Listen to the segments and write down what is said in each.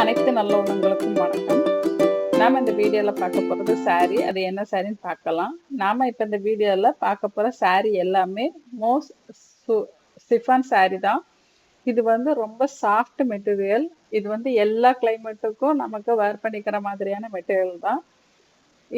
அனைத்து நல்ல உணவுங்களுக்கும் வணக்கம். நாம் இந்த வீடியோவில் பார்க்க போகிறது saree. அது என்ன சாரின்னு பார்க்கலாம். நாம் இப்போ இந்த வீடியோவில் பார்க்க போகிற saree எல்லாமே மோஸ்ட் சிஃபான் saree தான். இது வந்து ரொம்ப சாஃப்ட் மெட்டீரியல் இது வந்து எல்லா கிளைமேட்டுக்கும் நமக்கு வேர் பண்ணிக்கிற மாதிரியான மெட்டீரியல் தான்.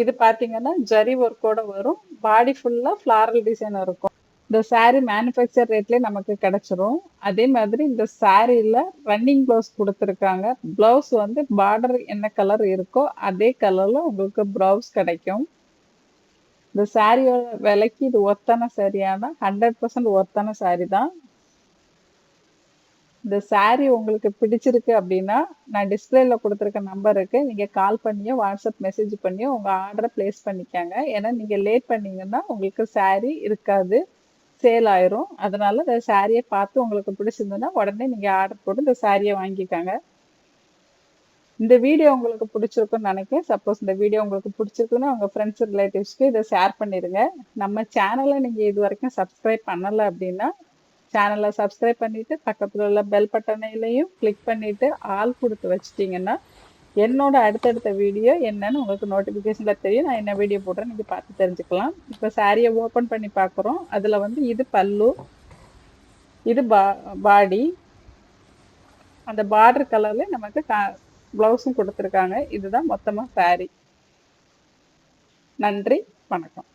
இது பார்த்தீங்கன்னா ஜரி ஒர்க்கோட வரும். பாடி ஃபுல்லாக ஃப்ளாரல் டிசைன் இருக்கும். இந்த saree மேனுஃபேக்சர் ரேட்லேயே நமக்கு கிடைச்சிரும். அதே மாதிரி இந்த சாரியில் ரன்னிங் ப்ளவுஸ் கொடுத்துருக்காங்க. ப்ளவுஸ் வந்து பார்டர் என்ன கலர் இருக்கோ அதே கலரில் உங்களுக்கு ப்ளவுஸ் கிடைக்கும். இந்த சாரியோட விலைக்கு இது ஒர்த்தான சரியான ஹண்ட்ரட் பர்சன்ட் ஒர்த்தான சாரி தான். இந்த சாரீ உங்களுக்கு பிடிச்சிருக்கு அப்படின்னா நான் டிஸ்பிளேல கொடுத்துருக்க நம்பருக்கு நீங்கள் கால் பண்ணியோ வாட்ஸ்அப் மெசேஜ் பண்ணியோ உங்கள் ஆர்டரை ப்ளேஸ் பண்ணிக்கோங்க. ஏன்னா நீங்கள் லேட் பண்ணீங்கன்னா உங்களுக்கு saree இருக்காது. சேல் ஆயிரும். அதனால இந்த சாரியை பார்த்து உங்களுக்கு பிடிச்சிருந்ததுன்னா உடனே நீங்கள் ஆர்டர் போட்டு இந்த சாரியை வாங்கிக்கோங்க. இந்த வீடியோ உங்களுக்கு பிடிச்சிருக்குன்னு நினைக்கிறேன். சப்போஸ் இந்த வீடியோ உங்களுக்கு பிடிச்சிருக்குன்னா உங்கள் ஃப்ரெண்ட்ஸ் ரிலேட்டிவ்ஸ்க்கு இதை ஷேர் பண்ணிடுங்க நம்ம சேனலை நீங்கள் இது வரைக்கும் சப்ஸ்கிரைப் பண்ணலை அப்படின்னா சேனலை சப்ஸ்கிரைப் பண்ணிவிட்டு பக்கத்தில் உள்ள பெல் பட்டனையிலையும் கிளிக் பண்ணிவிட்டு ஆல் கொடுத்து வச்சிட்டிங்கன்னா என்னோட அடுத்தடுத்த வீடியோ என்னன்னு உங்களுக்கு நோட்டிஃபிகேஷனில் தெரியும். நான் என்ன வீடியோ போடுறேன் நீங்கள் பார்த்து தெரிஞ்சுக்கலாம். இப்போ சாரியை ஓப்பன் பண்ணி பார்க்குறோம். அதில் வந்து இது பல்லு இது பா பாடி. அந்த பார்டர் கலரில் நமக்கு கா ப்ளவுஸும் கொடுத்துருக்காங்க. இதுதான் மொத்தமாக சாரி நன்றி வணக்கம்.